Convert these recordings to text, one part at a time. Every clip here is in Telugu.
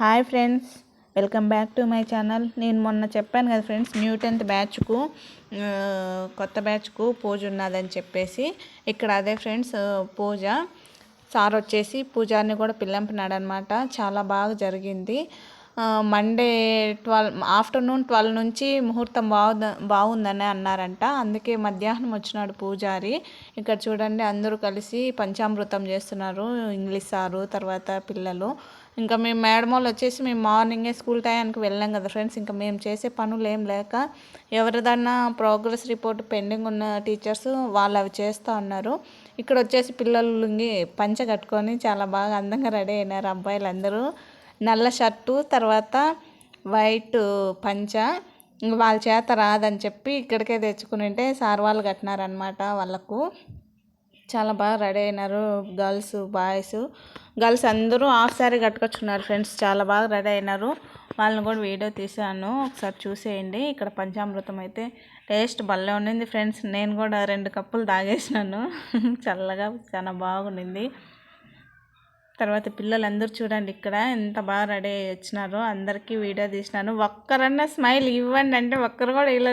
Hi friends welcome back to my channel. నేను మొన్న చెప్పాను కదా ఫ్రెండ్స్ న్యూ టెన్త్ బ్యాచ్కు కొత్త బ్యాచ్కు పూజ ఉన్నదని చెప్పేసి ఇక్కడ అదే ఫ్రెండ్స్ పూజ. సార్ వచ్చేసి పూజారిని కూడా పిల్లంపినాడు అనమాట చాలా బాగా జరిగింది. మండే ట్వెల్వ్ ఆఫ్టర్నూన్ ట్వెల్వ్ నుంచి ముహూర్తం బాగు బాగుందని అన్నారంట. అందుకే మధ్యాహ్నం వచ్చినాడు పూజారి. ఇక్కడ చూడండి అందరూ కలిసి పంచామృతం చేస్తున్నారు ఇంగ్లీష్ సారు తర్వాత పిల్లలు. ఇంకా మేము మేడం వాళ్ళు వచ్చేసి మేము మార్నింగే స్కూల్ టైంకి వెళ్ళాం కదా ఫ్రెండ్స్. ఇంకా మేము చేసే పనులు ఏం లేక ఎవరిదన్నా ప్రోగ్రెస్ రిపోర్ట్ పెండింగ్ ఉన్న టీచర్స్ వాళ్ళు అవి చేస్తూ ఉన్నారు. ఇక్కడ వచ్చేసి పిల్లలు పంచ కట్టుకొని చాలా బాగా అందంగా రెడీ అయినారు అబ్బాయిలు అందరూ నల్ల షర్టు తర్వాత వైట్ పంచ. వాళ్ళ చేత రాదని చెప్పి ఇక్కడికే తెచ్చుకుని ఉంటే సార్ వాళ్ళు కట్టినారనమాట వాళ్ళకు. చాలా బాగా రెడీ అయినారు గర్ల్స్ బాయ్స్. గర్ల్స్ అందరూ హాఫ్ శారీ కట్టుకొచ్చుకున్నారు ఫ్రెండ్స్. చాలా బాగా రెడీ అయినారు. వాళ్ళని కూడా వీడియో తీసాను. ఒకసారి చూసేయండి. ఇక్కడ పంచామృతం అయితే టేస్ట్ భలే ఉండింది ఫ్రెండ్స్. నేను కూడా రెండు కప్పులు తాగేసినాను. చల్లగా చాలా బాగుండింది. తర్వాత పిల్లలందరూ చూడండి ఇక్కడ ఎంత బాగా రెడీ అయ్యి వచ్చినారో. అందరికీ వీడియో తీసినాను. ఒక్కరన్నా స్మైల్ ఇవ్వండి అంటే ఒక్కరు కూడా ఇలా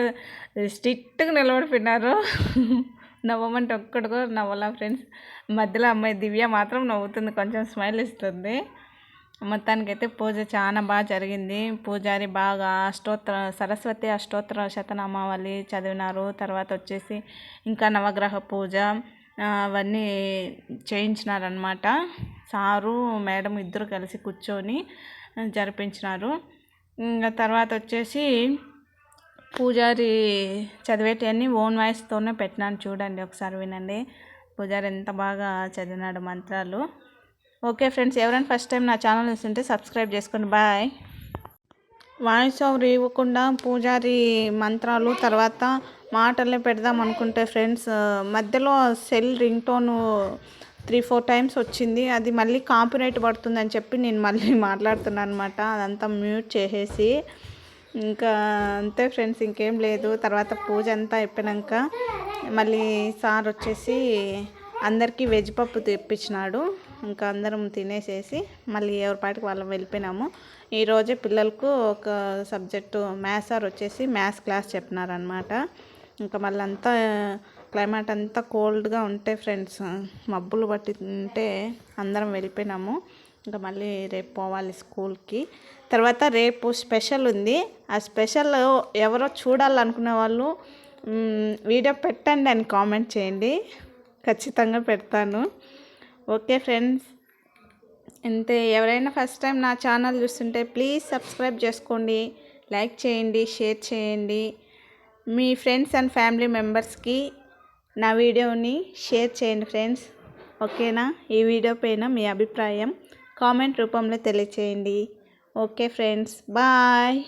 స్ట్రిక్ట్గా నిలబడిపోయినారు. నవ్వమంటే ఒక్కడు కూడా నవ్వాలా ఫ్రెండ్స్. మధ్యలో అమ్మాయి దివ్య మాత్రం నవ్వుతుంది కొంచెం స్మైల్ ఇస్తుంది. మొత్తానికైతే పూజ చాలా బాగా జరిగింది. పూజారి బాగా అష్టోత్తర సరస్వతి అష్టోత్తర శతనామావళి చదివినారు. తర్వాత వచ్చేసి ఇంకా నవగ్రహ పూజ అవన్నీ చేయించినారనమాట సారు మేడం ఇద్దరు కలిసి కూర్చొని జరిపించినారు. ఇంకా తర్వాత వచ్చేసి పూజారి చదివేటివన్నీ ఓన్ వాయిస్తోనే పెట్టినాను. చూడండి ఒకసారి వినండి. పూజారి ఎంత బాగా చదివినాడు మంత్రాలు. ఓకే ఫ్రెండ్స్ ఎవరైనా ఫస్ట్ టైం నా ఛానల్ చూస్తుంటే సబ్స్క్రైబ్ చేసుకోండి. బాయ్. వాయిస్ ఓవర్ ఇవ్వకుండా పూజారి మంత్రాలు తర్వాత మాటలే పెడదాం అనుకుంటే ఫ్రెండ్స్ మధ్యలో cell ring tone three four times వచ్చింది. అది మళ్ళీ కాంపిరైట్ పడుతుందని చెప్పి నేను మళ్ళీ మాట్లాడుతున్నాను అనమాట అదంతా మ్యూట్ చేసేసి ఇంకా అంతే ఫ్రెండ్స్ ఇంకేం లేదు. తర్వాత పూజ అంతా అయిపోయాక మళ్ళీ సార్ వచ్చేసి అందరికీ వెజ్ పప్పు తెప్పించినాడు. ఇంకా అందరం తినేసేసి మళ్ళీ ఎవరి పాటికి వాళ్ళం వెళ్ళిపోయినాము. ఈరోజే పిల్లలకు ఒక సబ్జెక్టు మ్యాథ్స్ సార్ వచ్చేసి మ్యాథ్స్ క్లాస్ చెప్పినారనమాట ఇంకా మళ్ళీ అంతా క్లైమేట్ అంతా కోల్డ్గా ఉంటే ఫ్రెండ్స్ మబ్బులు పట్టి ఉంటే అందరం వెళ్ళిపోయినాము. ఇంకా మళ్ళీ రేపు పోవాలి స్కూల్కి. తర్వాత రేపు స్పెషల్ ఉంది. ఆ స్పెషల్ ఎవరో చూడాలనుకునే వాళ్ళు వీడియో పెట్టండి అని కామెంట్ చేయండి. ఖచ్చితంగా పెడతాను. Okay friends. అంతే ఎవరైనా ఫస్ట్ టైం నా ఛానల్ చూస్తుంటే ప్లీజ్ సబ్స్క్రైబ్ చేసుకోండి లైక్ చేయండి షేర్ చేయండి. మీ ఫ్రెండ్స్ అండ్ ఫ్యామిలీ మెంబర్స్కి నా వీడియోని షేర్ చేయండి ఫ్రెండ్స్. ఓకేనా? ఈ వీడియో పైన మీ అభిప్రాయం. కామెంట్ రూపంలో తెలియచేయండి. Okay friends bye.